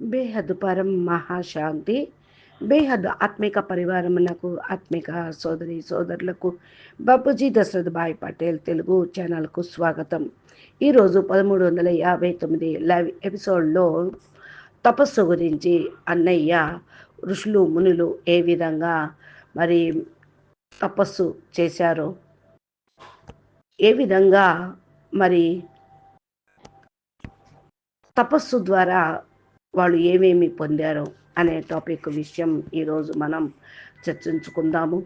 బేహద్ పరం మహాశాంతి బేహద్ ఆత్మిక పరివారమునకు ఆత్మిక సోదరి సోదరులకు బాపూజీ దశరథ్ భాయ్ పటేల్ తెలుగు ఛానల్కు స్వాగతం. ఈరోజు పదమూడు వందల యాభై తొమ్మిది లైవ్ ఎపిసోడ్లో తపస్సు గురించి అన్నయ్య ఋషులు మునులు ఏ విధంగా మరి తపస్సు చేశారో ఏ విధంగా మరి తపస్సు ద్వారా వాళ్ళు ఏమేమి పొందారో అనే టాపిక్ విషయం ఈరోజు మనం చర్చించుకుందాము.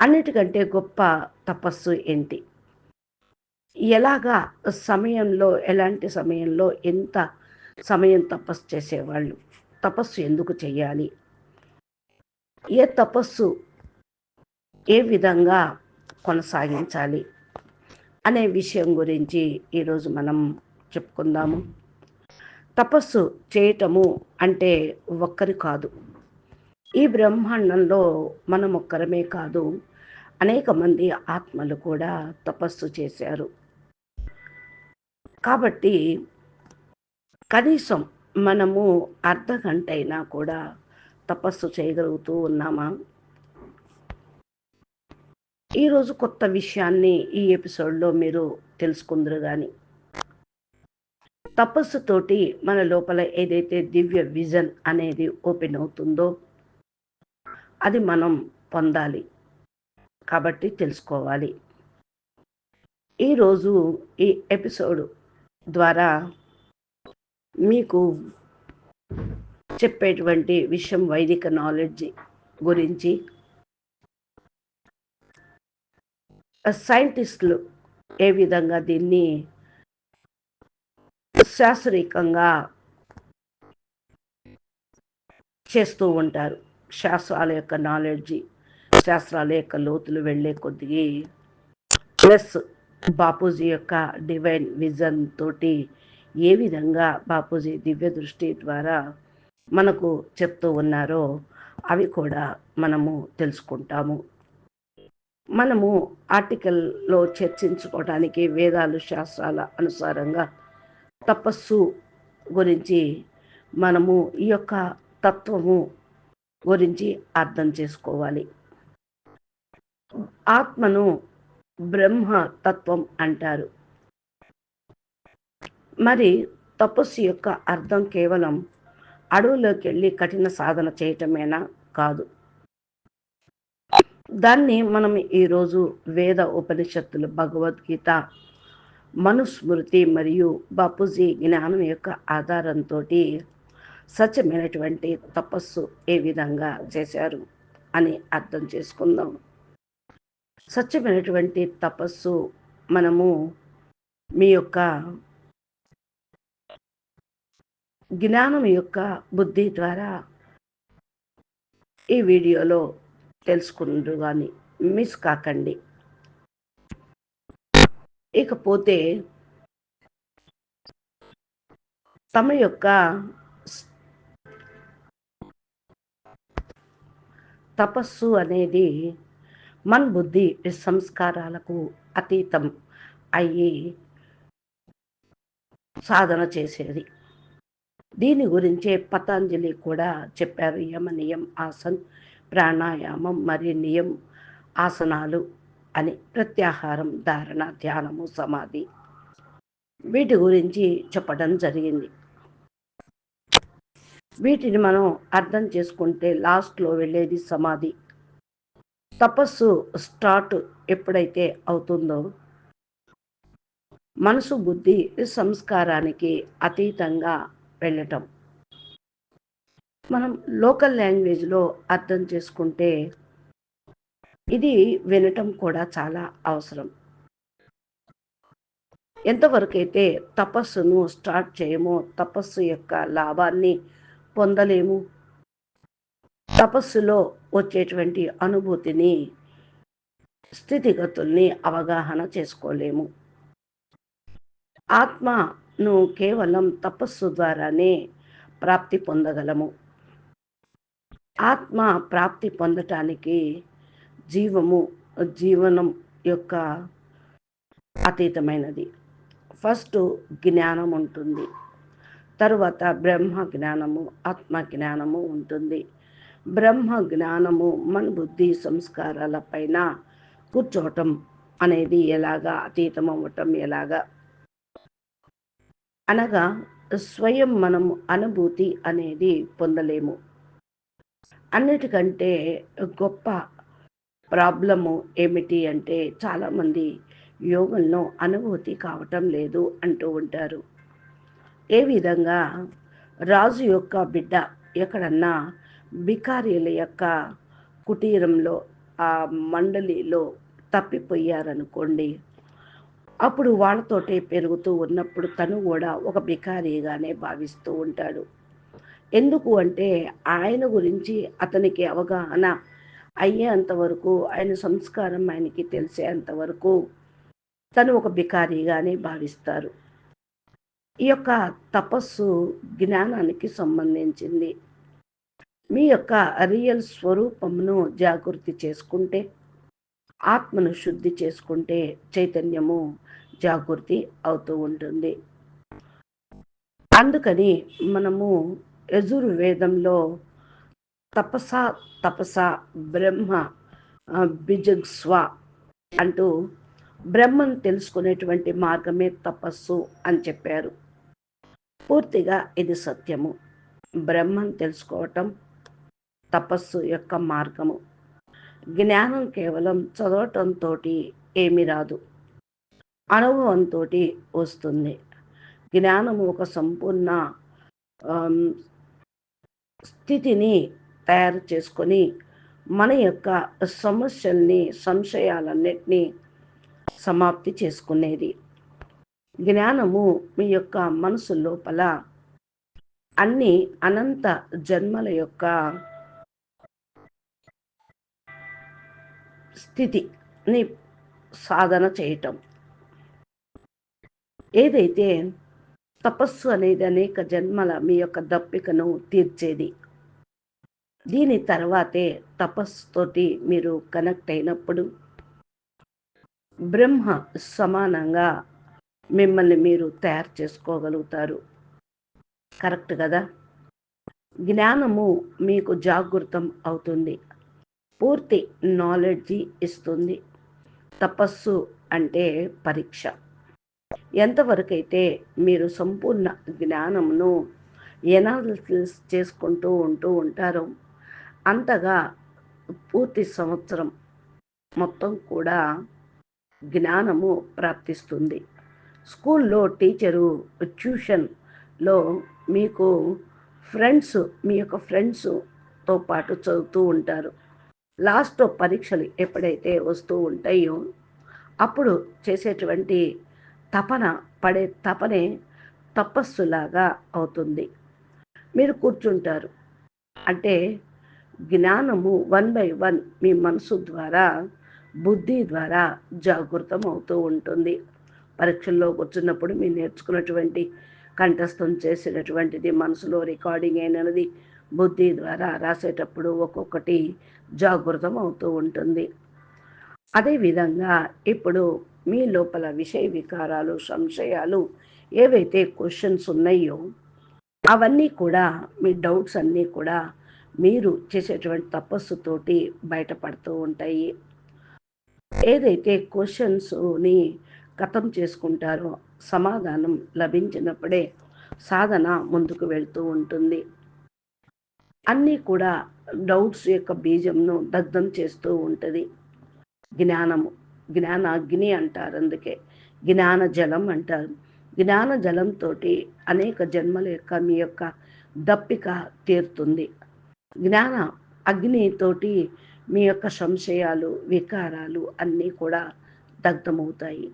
అన్నిటికంటే గొప్ప తపస్సు ఏంటి? ఎలాగా సమయంలో ఎలాంటి సమయంలో ఎంత సమయం తపస్సు చేసేవాళ్ళు? తపస్సు ఎందుకు చేయాలి? ఏ తపస్సు ఏ విధంగా కొనసాగించాలి? అనే విషయం గురించి ఈరోజు మనం చెప్పుకుందాము. తపస్సు చేయటము అంటే ఒక్కరి కాదు. ఈ బ్రహ్మాండంలో మనం ఒక్కరమే కాదు. అనేక మంది ఆత్మలు కూడా తపస్సు చేశారు. కాబట్టి కనీసం మనము అర్ధ గంట అయినా కూడా తపస్సు చేయగలుగుతూ ఉన్నామా? ఈరోజు కొత్త విషయాన్ని ఈ ఎపిసోడ్లో మీరు తెలుసుకుందరు కానీ తపస్సుతోటి మన లోపల ఏదైతే దివ్య విజన్ అనేది ఓపెన్ అవుతుందో అది మనం పొందాలి. కాబట్టి తెలుసుకోవాలి. ఈరోజు ఈ ఎపిసోడ్ ద్వారా మీకు చెప్పేటువంటి విషయం వైదిక నాలెడ్జ్ గురించి సైంటిస్టులు ఏ విధంగా దీన్ని శాస్త్రీయంగా చేస్తూ ఉంటారు. శాస్త్రాల యొక్క నాలెడ్జి శాస్త్రాల యొక్క లోతులు వెళ్ళే కొద్దిగా ప్లస్ బాపూజీ యొక్క డివైన్ విజన్ తోటి ఏ విధంగా బాపూజీ దివ్య దృష్టి ద్వారా మనకు చెప్తూ ఉన్నారో అవి కూడా మనము తెలుసుకుంటాము. మనము ఆర్టికల్లో చర్చించుకోవడానికి వేదాలు శాస్త్రాల అనుసారంగా తపస్సు గురించి మనము ఈ యొక్క తత్వము గురించి అర్థం చేసుకోవాలి. ఆత్మను బ్రహ్మ తత్వం అంటారు. మరి తపస్సు యొక్క అర్థం కేవలం అడవులోకి వెళ్ళి కఠిన సాధన చేయటమేనా కాదు. దాన్ని మనం ఈరోజు వేద ఉపనిషత్తులు భగవద్గీత మనుస్మృతి మరియు బాపూజీ జ్ఞానం యొక్క ఆధారంతో సత్యమైనటువంటి తపస్సు ఏ విధంగా చేశారు అని అర్థం చేసుకుందాం. సత్యమైనటువంటి తపస్సు మనము మీ యొక్క జ్ఞానం యొక్క బుద్ధి ద్వారా ఈ వీడియోలో తెలుసుకుందరు కానీ మిస్ కాకండి. ఇకపోతే తమ యొక్క తపస్సు అనేది మన బుద్ధి సంస్కారాలకు అతీతం అయ్యి సాధన చేసేది. దీని గురించే పతంజలి కూడా చెప్పారు యమ నియం ఆసన్ ప్రాణాయామం మరియు నియం ఆసనాలు. అని ప్రత్యాహారం ధారణ ధ్యానము సమాధి వీటి గురించి చెప్పడం జరిగింది. వీటిని మనం అర్థం చేసుకుంటే లాస్ట్లో వెళ్ళేది సమాధి. తపస్సు స్టార్ట్ ఎప్పుడైతే అవుతుందో మనసు బుద్ధి సంస్కారానికి అతీతంగా వెళ్ళటం. మనం లోకల్ లాంగ్వేజ్లో అర్థం చేసుకుంటే ఇది వినటం కూడా చాలా అవసరం. ఎంతవరకైతే తపస్సును స్టార్ట్ చేయమో తపస్సు యొక్క లాభాన్ని పొందలేము. తపస్సులో వచ్చేటువంటి అనుభూతిని స్థితిగతుల్ని అవగాహన చేసుకోలేము. ఆత్మను కేవలం తపస్సు ద్వారానే ప్రాప్తి పొందగలము. ఆత్మ ప్రాప్తి పొందటానికి జీవము జీవనం యొక్క అతీతమైనది. ఫస్ట్ జ్ఞానం ఉంటుంది. తరువాత బ్రహ్మ జ్ఞానము ఆత్మ జ్ఞానము ఉంటుంది. బ్రహ్మ జ్ఞానము మన బుద్ధి సంస్కారాల పైన కూర్చోవటం అనేది ఎలాగా అతీతం అవ్వటం ఎలాగా? అనగా స్వయం మనం అనుభూతి అనేది పొందలేము. అన్నిటికంటే గొప్ప ప్రాబ్లము ఏమిటి అంటే చాలామంది యోగంలో అనుభూతి కావటం లేదు అంటూ ఉంటారు. ఏ విధంగా రాజు యొక్క బిడ్డ ఎక్కడన్నా బికారీల యొక్క కుటీరంలో ఆ మండలిలో తప్పిపోయారనుకోండి అప్పుడు వాళ్ళతోటే పెరుగుతూ ఉన్నప్పుడు తను కూడా ఒక బికారీగానే భావిస్తూ ఉంటాడు. ఎందుకు అంటే ఆయన గురించి అతనికి అవగాహన అయ్యేంత వరకు ఆయన సంస్కారం ఆయనకి తెలిసేంత వరకు తను ఒక బికారీగానే భావిస్తారు. ఈ యొక్క తపస్సు జ్ఞానానికి సంబంధించింది. మీ యొక్క రియల్ స్వరూపమును జాగృతి చేసుకుంటే ఆత్మను శుద్ధి చేసుకుంటే చైతన్యము జాగృతి అవుతూ ఉంటుంది. అందుకని మనము యజుర్వేదంలో తపస తపస బ్రహ్మ బిజగ్స్వ అంటూ బ్రహ్మను తెలుసుకునేటువంటి మార్గమే తపస్సు అని చెప్పారు. పూర్తిగా ఇది సత్యము. బ్రహ్మను తెలుసుకోవటం తపస్సు యొక్క మార్గము. జ్ఞానం కేవలం చదవటంతో ఏమి రాదు. అనుభవంతో వస్తుంది. జ్ఞానము ఒక సంపూర్ణ స్థితిని తయారు చేసుకొని మన యొక్క సమస్యల్ని సంశయాలన్నిటినీ సమాప్తి చేసుకునేది. జ్ఞానము మీ యొక్క మనసు లోపల అన్ని అనంత జన్మల యొక్క స్థితిని సాధన చేయటం. ఏదైతే తపస్సు అనేది అనేక జన్మల మీ యొక్క దప్పికను తీర్చేది దీని తర్వాతే తపస్సుతోటి మీరు కనెక్ట్ అయినప్పుడు బ్రహ్మ సమానంగా మిమ్మల్ని మీరు తయారు చేసుకోగలుగుతారు. కరెక్ట్ కదా? జ్ఞానము మీకు జాగృతం అవుతుంది. పూర్తి నాలెడ్జి ఇస్తుంది. తపస్సు అంటే పరీక్ష. ఎంతవరకైతే మీరు సంపూర్ణ జ్ఞానమును ఎనాలిసిస్ చేసుకుంటూ ఉంటూ ఉంటారో అంతగా పూర్తి సంవత్సరం మొత్తం కూడా జ్ఞానము ప్రాప్తిస్తుంది. స్కూల్లో టీచరు ట్యూషన్లో మీకు ఫ్రెండ్స్ మీ యొక్క ఫ్రెండ్స్తో పాటు చదువుతూ ఉంటారు. లాస్ట్ పరీక్షలు ఎప్పుడైతే వస్తూ ఉంటాయో అప్పుడు చేసేటువంటి తపన పడే తపనే తపస్సులాగా అవుతుంది. మీరు కూర్చుంటారు. అంటే జ్ఞానము వన్ బై వన్ మీ మనసు ద్వారా బుద్ధి ద్వారా జాగృతం అవుతూ ఉంటుంది. పరీక్షల్లో కూర్చున్నప్పుడు మీరు నేర్చుకున్నటువంటి కంఠస్థం చేసినటువంటిది మనసులో రికార్డింగ్ అయినది బుద్ధి ద్వారా రాసేటప్పుడు ఒక్కొక్కటి జాగృతం అవుతూ ఉంటుంది. అదేవిధంగా ఇప్పుడు మీ లోపల విషయ వికారాలు సంశయాలు ఏవైతే క్వశ్చన్స్ ఉన్నాయో అవన్నీ కూడా మీ డౌట్స్ అన్నీ కూడా మీరు చేసేటువంటి తపస్సుతోటి బయటపడుతూ ఉంటాయి. ఏదైతే క్వశ్చన్స్ని కథం చేసుకుంటారో సమాధానం లభించినప్పుడే సాధన ముందుకు వెళ్తూ ఉంటుంది. అన్నీ కూడా డౌట్స్ యొక్క బీజంను దగ్ధం చేస్తూ ఉంటుంది. జ్ఞానము జ్ఞాన అగ్ని అంటారు అందుకే. జ్ఞాన జలం అంటారు. జ్ఞాన జలంతో అనేక జన్మల యొక్క మీ యొక్క దప్పిక తీరుతుంది. జ్ఞాన అగ్నితోటి మీ యొక్క సంశయాలు వికారాలు అన్నీ కూడా దగ్ధమవుతాయి.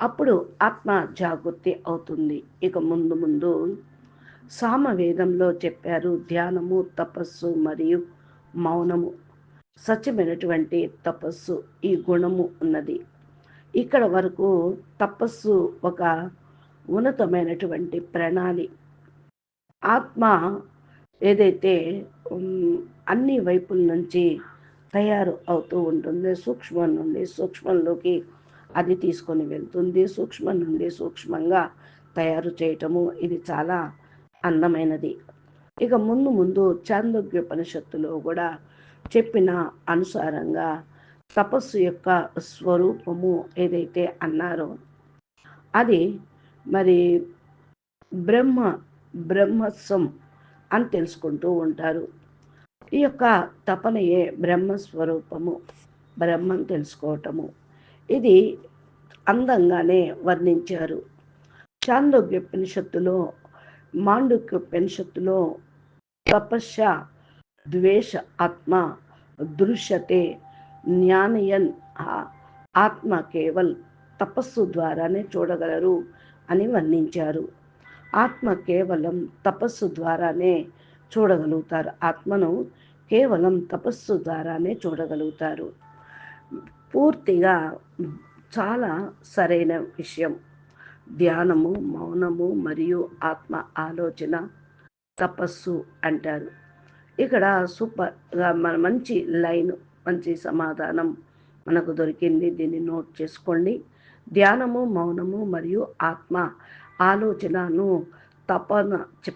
అప్పుడు ఆత్మ జాగృతి అవుతుంది. ఇక ముందు ముందు సామవేదంలో చెప్పారు ధ్యానము తపస్సు మరియు మౌనము. సత్యమైనటువంటి తపస్సు ఈ గుణము ఉన్నది. ఇక్కడ వరకు తపస్సు ఒక ఉన్నతమైనటువంటి ప్రణాళి. ఆత్మ ఏదైతే అన్ని వైపుల నుంచి తయారు అవుతూ ఉంటుంది సూక్ష్మం నుండి సూక్ష్మంలోకి అది తీసుకొని వెళ్తుంది సూక్ష్మం నుండి సూక్ష్మంగా తయారు చేయటము ఇది చాలా అందమైనది. ఇక ముందు ముందు చాందోగ్యోపనిషత్తులో కూడా చెప్పిన అనుసారంగా తపస్సు యొక్క స్వరూపము ఏదైతే అన్నారో అది మరి బ్రహ్మ బ్రహ్మస్వం అని తెలుసుకుంటూ ఉంటారు. ఈ యొక్క తపనయే బ్రహ్మస్వరూపము బ్రహ్మం తెలుసుకోవటము. ఇది అందంగానే వర్ణించారు. చాందోగ్యోపనిషత్తులో మాండుక్యోపనిషత్తులో తపస్య ద్వేష ఆత్మ దృశ్యతే జ్ఞానయన్ ఆత్మ కేవల్ తపస్సు ద్వారానే చూడగలరు అని వర్ణించారు. ఆత్మ కేవలం తపస్సు ద్వారానే చూడగలుగుతారు. ఆత్మను కేవలం తపస్సు ద్వారానే చూడగలుగుతారు. పూర్తిగా చాలా సరైన విషయం. ధ్యానము మౌనము మరియు ఆత్మ ఆలోచన తపస్సు అంటారు. ఇక్కడ సూపర్గా మన మంచి లైన్ మంచి సమాధానం మనకు దొరికింది. దీన్ని నోట్ చేసుకోండి. ధ్యానము మౌనము మరియు ఆత్మ ఆలోచనను తపన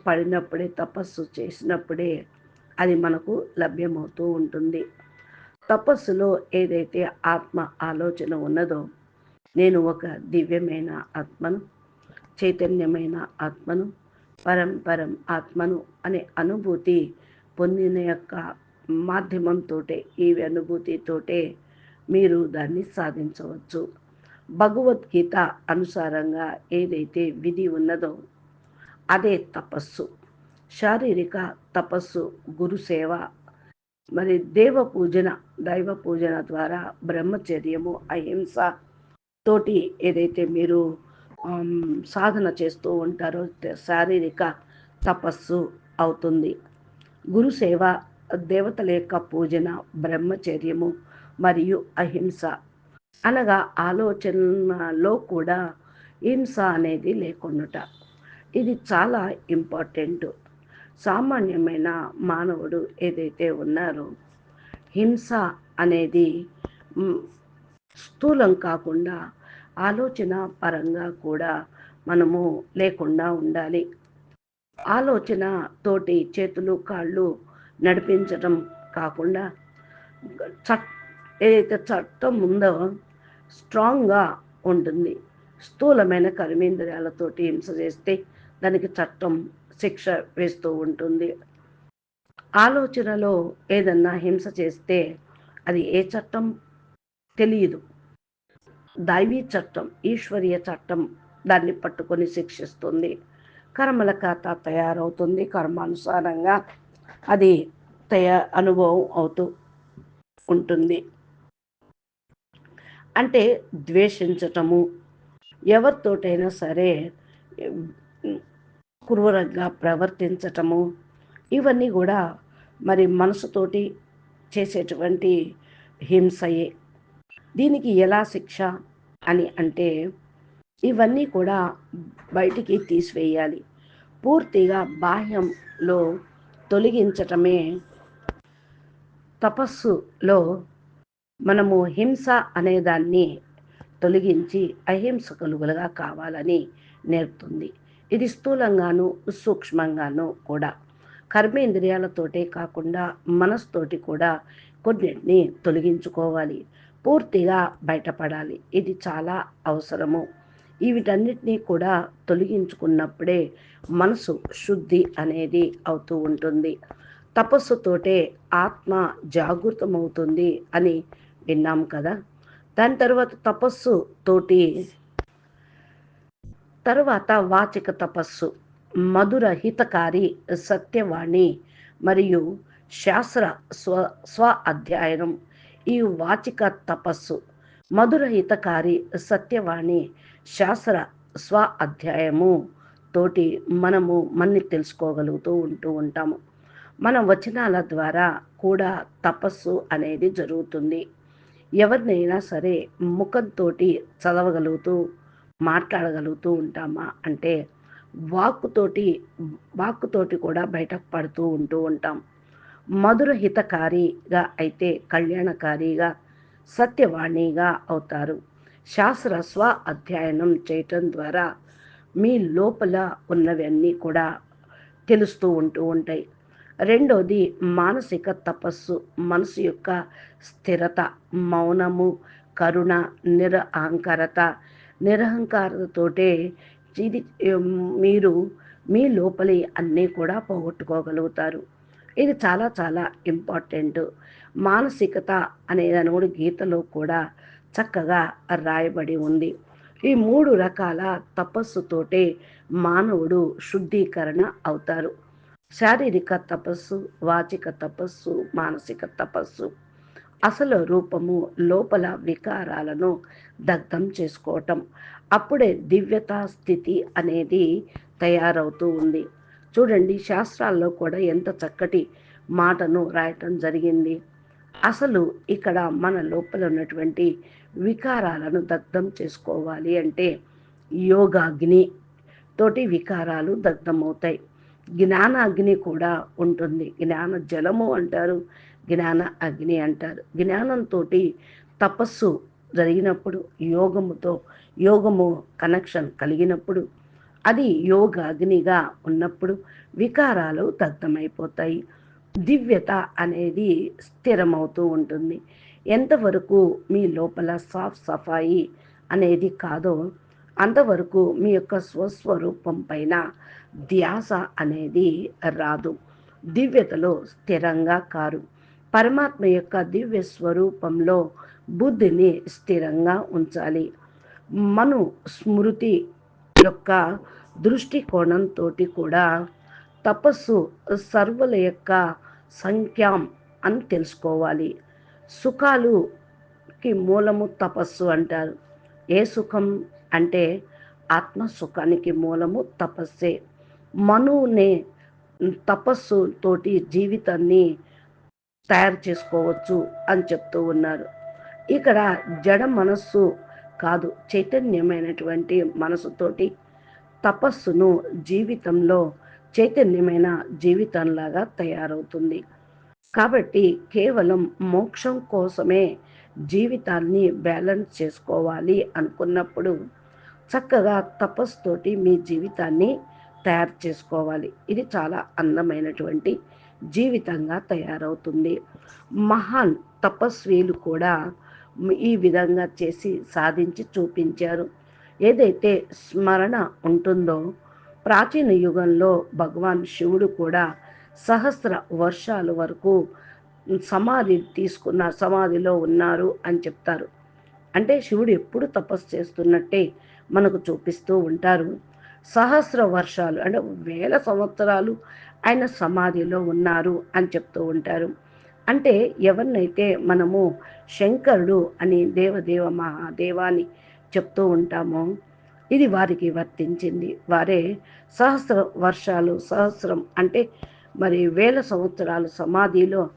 పడినప్పుడే తపస్సు చేసినప్పుడే అది మనకు లభ్యమవుతూ ఉంటుంది. తపస్సులో ఏదైతే ఆత్మ ఆలోచన ఉన్నదో నేను ఒక దివ్యమైన ఆత్మను చైతన్యమైన ఆత్మను పరంపరం ఆత్మను అనే అనుభూతి పొందిన యొక్క మాధ్యమంతో ఈ అనుభూతితోటే మీరు దాన్ని సాధించవచ్చు. భగవద్గీత అనుసారంగా ఏదైతే విధి ఉన్నదో అదే తపస్సు. శారీరక తపస్సు గురుసేవ మరి దేవ పూజన దైవ పూజన ద్వారా బ్రహ్మచర్యము అహింస తోటి ఏదైతే మీరు సాధన చేస్తూ ఉంటారో శారీరక తపస్సు అవుతుంది. గురుసేవ దేవతల యొక్క పూజన బ్రహ్మచర్యము మరియు అహింస అనగా ఆలోచనలో కూడా హింస అనేది లేకుండా ఇది చాలా ఇంపార్టెంట్. సామాన్యమైన మానవుడు ఏదైతే ఉన్నారో హింస అనేది స్థూలం కాకుండా ఆలోచన పరంగా కూడా మనము లేకుండా ఉండాలి. ఆలోచన తోటి చేతులు కాళ్ళు నడిపించడం కాకుండా చట్ ఏదైతే చట్టం ఉందో స్ట్రాంగ్గా ఉంటుంది. స్థూలమైన కర్మేంద్రియాలతోటి హింస చేస్తే దానికి చట్టం శిక్ష వేస్తూ ఉంటుంది. ఆలోచనలో ఏదన్నా హింస చేస్తే అది ఏ చట్టం? తెలియదు దైవీ చట్టం ఈశ్వరీయ చట్టం దాన్ని పట్టుకొని శిక్షిస్తుంది. కర్మల ఖాతా తయారవుతుంది. కర్మానుసారంగా అది తయా అనుభవం అవుతూ ఉంటుంది. అంటే ద్వేషించటము. ఎవరితోటైనా సరే క్రూరంగా ప్రవర్తించటము. ఇవన్నీ కూడా మరి మనసుతోటి చేసేటువంటి హింసయే. దీనికి ఎలా శిక్ష అని అంటే ఇవన్నీ కూడా బయటికి తీసివేయాలి. పూర్తిగా బాహ్యంలో తొలగించటమే తపస్సులో మనము హింస అనేదాన్ని తొలగించి అహింస కలుగులుగా కావాలని నేర్పుతుంది. ఇది స్థూలంగాను సూక్ష్మంగాను కూడా. కర్మేంద్రియాలతోటే కాకుండా మనస్తోటి కూడా కొన్నిటిని తొలగించుకోవాలి. పూర్తిగా బయటపడాలి. ఇది చాలా అవసరము. వీటన్నిటినీ కూడా తొలగించుకున్నప్పుడే మనసు శుద్ధి అనేది అవుతూ ఉంటుంది. తపస్సుతోటే ఆత్మ జాగృతమవుతుంది అని విన్నాం కదా? దాని తర్వాత తపస్సు తోటి తరువాత వాచిక తపస్సు. మధుర హితకారి సత్యవాణి మరియు శాస్త్ర స్వ స్వ అధ్యయనం. ఈ వాచిక తపస్సు. మధుర హితకారి సత్యవాణి శాస్త్ర స్వ అధ్యాయము తోటి మనము మన్ని తెలుసుకోగలుగుతూ ఉంటూ ఉంటాము. మన వచనాల ద్వారా కూడా తపస్సు అనేది జరుగుతుంది. ఎవరినైనా సరే ముఖంతో చదవగలుగుతూ మాట్లాడగలుగుతూ ఉంటామా? అంటే వాక్కుతోటి వాక్కుతోటి కూడా బయటకు పడుతూ ఉంటూ ఉంటాం. మధుర హితకారిగా అయితే కళ్యాణకారిగా సత్యవాణిగా అవుతారు. శాస్త్ర స్వ అధ్యయనం చేయటం ద్వారా మీ లోపల ఉన్నవన్నీ కూడా తెలుస్తూ ఉంటూ ఉంటాయి. రెండోది మానసిక తపస్సు మనసు యొక్క స్థిరత మౌనము కరుణ నిరహంకారత నిరహంకారతతోటే ఇది మీరు మీ లోపలి అన్నీ కూడా పోగొట్టుకోగలుగుతారు. ఇది చాలా చాలా ఇంపార్టెంట్. మానసికత అనే కూడా గీతలో కూడా చక్కగా రాయబడి ఉంది. ఈ మూడు రకాల తపస్సుతోటే మానవుడు శుద్ధీకరణ అవుతారు. శారీరక తపస్సు వాచిక తపస్సు మానసిక తపస్సు అసలు రూపము లోపల వికారాలను దగ్ధం చేసుకోవటం. అప్పుడే దివ్యత స్థితి అనేది తయారవుతూ ఉంది. చూడండి శాస్త్రాల్లో కూడా ఎంత చక్కటి మాటను రాయటం జరిగింది. అసలు ఇక్కడ మన లోపల ఉన్నటువంటి వికారాలను దగ్ధం చేసుకోవాలి అంటే యోగాగ్ని తోటి వికారాలు దగ్ధమవుతాయి. జ్ఞాన అగ్ని కూడా ఉంటుంది. జ్ఞాన జలము అంటారు జ్ఞాన అగ్ని అంటారు. జ్ఞానంతో తపస్సు జరిగినప్పుడు యోగముతో యోగము కనెక్షన్ కలిగినప్పుడు అది యోగ అగ్నిగా ఉన్నప్పుడు వికారాలు దగ్ధమైపోతాయి. దివ్యత అనేది స్థిరమవుతూ ఉంటుంది. ఎంతవరకు మీ లోపల సాఫ్ సఫాయి అనేది కాదో అంతవరకు మీ యొక్క స్వస్వరూపం పైన ధ్యాస అనేది రాదు. దివ్యతలో స్థిరంగా కారు. పరమాత్మ యొక్క దివ్య స్వరూపంలో బుద్ధిని స్థిరంగా ఉంచాలి. మను స్మృతి యొక్క దృష్టికోణంతో కూడా తపస్సు సర్వల యొక్క సంఖ్యాం అని తెలుసుకోవాలి. సుఖాలుకి మూలము తపస్సు అంటారు. ఏ సుఖం? అంటే ఆత్మ సుఖానికి మూలము తపస్సే. మనువునే తపస్సు తోటి జీవితాన్ని తయారు చేసుకోవచ్చు అని చెప్తూ ఉన్నారు. ఇక్కడ జడ మనస్సు కాదు చైతన్యమైనటువంటి మనసుతోటి తపస్సును జీవితంలో చైతన్యమైన జీవితంలాగా తయారవుతుంది. కాబట్టి కేవలం మోక్షం కోసమే జీవితాన్ని బ్యాలెన్స్ చేసుకోవాలి అనుకున్నప్పుడు చక్కగా తపస్సుతోటి మీ జీవితాన్ని తయారు చేసుకోవాలి. ఇది చాలా అందమైనటువంటి జీవితంగా తయారవుతుంది. మహాన్ తపస్వీలు కూడా ఈ విధంగా చేసి సాధించి చూపించారు. ఏదైతే స్మరణ ఉంటుందో ప్రాచీన యుగంలో భగవాన్ శివుడు కూడా సహస్ర వర్షాల వరకు సమాధి తీసుకున్న సమాధిలో ఉన్నారు అని చెప్తారు. అంటే శివుడు ఎప్పుడు తపస్సు చేస్తున్నట్టే మనకు చూపిస్తూ ఉంటారు. సహస్ర వర్షాలు అంటే వేల సంవత్సరాలు ఆయన సమాధిలో ఉన్నారు అని చెప్తూ ఉంటారు. అంటే ఎవరినైతే మనము శంకరుడు అని దేవదేవ మహాదేవాని చెప్తూ ఉంటామో ఇది వారికి వర్తించింది. వారే సహస్ర వర్షాలు సహస్రం అంటే మరి వేల సంవత్సరాలు సమాధిలో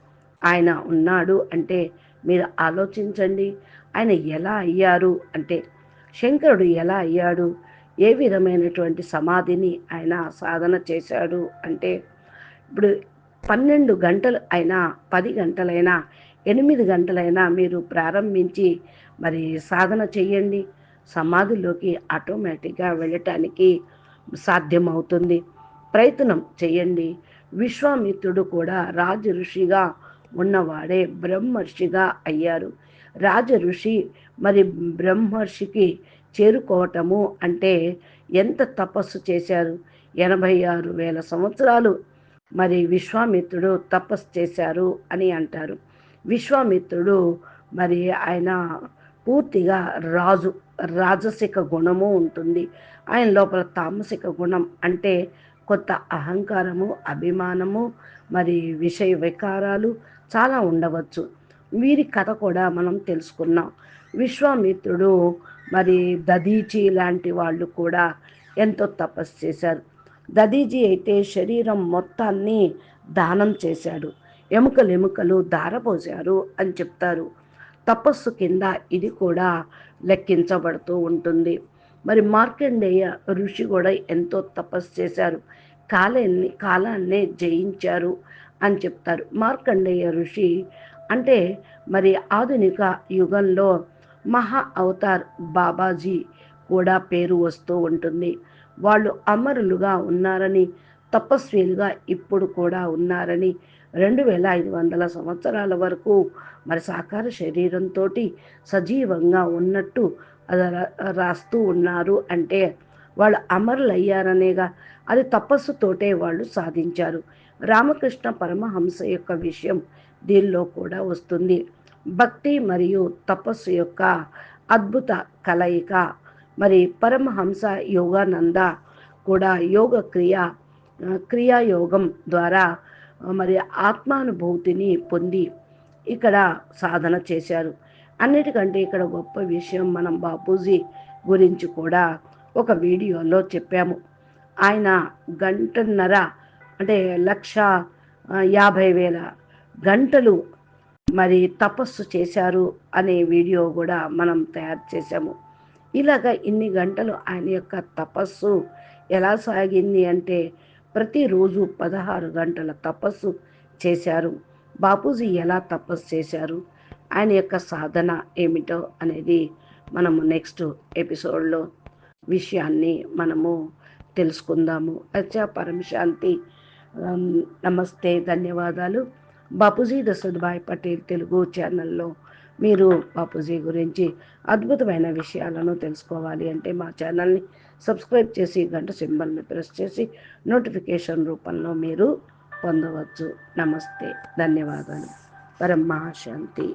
ఆయన ఉన్నాడు అంటే మీరు ఆలోచించండి. ఆయన ఎలా అయ్యారు అంటే శంకరుడు ఎలా అయ్యాడు? ఏ విధమైనటువంటి సమాధిని ఆయన సాధన చేశాడు? అంటే ఇప్పుడు పన్నెండు గంటలు అయినా పది గంటలైనా ఎనిమిది గంటలైనా మీరు ప్రారంభించి మరి సాధన చెయ్యండి సమాధిలోకి ఆటోమేటిక్గా వెళ్ళటానికి సాధ్యమవుతుంది. ప్రయత్నం చేయండి. విశ్వామిత్రుడు కూడా రాజ ఋషిగా ఉన్నవాడే బ్రహ్మర్షిగా అయ్యారు. రాజ ఋషి మరి బ్రహ్మర్షికి చేరుకోవటము అంటే ఎంత తపస్సు చేశారు? ఎనభై ఆరు వేల సంవత్సరాలు. మరి విశ్వామిత్రుడు తపస్సు చేశారు అని అంటారు. విశ్వామిత్రుడు మరి ఆయన పూర్తిగా రాజు రాజసిక గుణము ఉంటుంది. ఆయన లోపల తామసిక గుణం అంటే కొత్త అహంకారము అభిమానము మరి విషయ వికారాలు చాలా ఉండవచ్చు. వీరి కథ కూడా మనం తెలుసుకున్నాం. విశ్వామిత్రుడు మరి దదీచి లాంటి వాళ్ళు కూడా ఎంతో తపస్సు చేశారు. దదీజీ అయితే శరీరం మొత్తాన్ని దానం చేశాడు. ఎముకలు ఎముకలు దారపోశారు అని చెప్తారు. తపస్సు కింద ఇది కూడా లెక్కించబడుతూ ఉంటుంది. మరి మార్కండేయ ఋషి కూడా ఎంతో తపస్సు చేశారు. కాలాన్ని కాలాన్నే జయించారు అని చెప్తారు. మార్కండేయ ఋషి అంటే మరి ఆధునిక యుగంలో మహా అవతార్ బాబాజీ కూడా పేరు వస్తూ ఉంటుంది. వాళ్ళు అమరులుగా ఉన్నారని తపస్విలుగా ఇప్పుడు కూడా ఉన్నారని రెండు వేల ఐదు వందల సంవత్సరాల వరకు మరి సాకార శరీరంతో సజీవంగా ఉన్నట్టు అది రాస్తూ ఉన్నారు. అంటే వాళ్ళు అమరులయ్యారనేగా అది తపస్సుతోటే వాళ్ళు సాధించారు. రామకృష్ణ పరమహంస యొక్క విషయం దీనిలో కూడా వస్తుంది. భక్తి మరియు తపస్సు యొక్క అద్భుత కలయిక. మరి పరమహంస యోగానంద కూడా యోగ క్రియ క్రియాయోగం ద్వారా మరి ఆత్మానుభూతిని పొంది ఇక్కడ సాధన చేశారు. అన్నిటికంటే ఇక్కడ గొప్ప విషయం మనం బాపూజీ గురించి కూడా ఒక వీడియోలో చెప్పాము. ఆయన గంటన్నర అంటే లక్ష యాభై వేల గంటలు మరి తపస్సు చేశారు అనే వీడియో కూడా మనం తయారు చేశాము. ఇలాగ ఇన్ని గంటలు ఆయన యొక్క తపస్సు ఎలా సాగింది అంటే ప్రతిరోజు పదహారు గంటల తపస్సు చేశారు. బాపూజీ ఎలా తపస్సు చేశారు? ఆయన యొక్క సాధన ఏమిటో అనేది మనము నెక్స్ట్ ఎపిసోడ్లో విషయాన్ని మనము తెలుసుకుందాము. అచ్చా పరమశాంతి. నమస్తే ధన్యవాదాలు. బాపూజీ దశరథభాయ్ పటేల్ తెలుగు ఛానల్లో మీరు బాపూజీ గురించి అద్భుతమైన విషయాలను తెలుసుకోవాలి అంటే మా ఛానల్ని సబ్స్క్రైబ్ చేసి గంట సింబల్ని ప్రెస్ చేసి నోటిఫికేషన్ రూపంలో మీరు పొందవచ్చు. నమస్తే. ధన్యవాదాలు. పరమహాశాంతి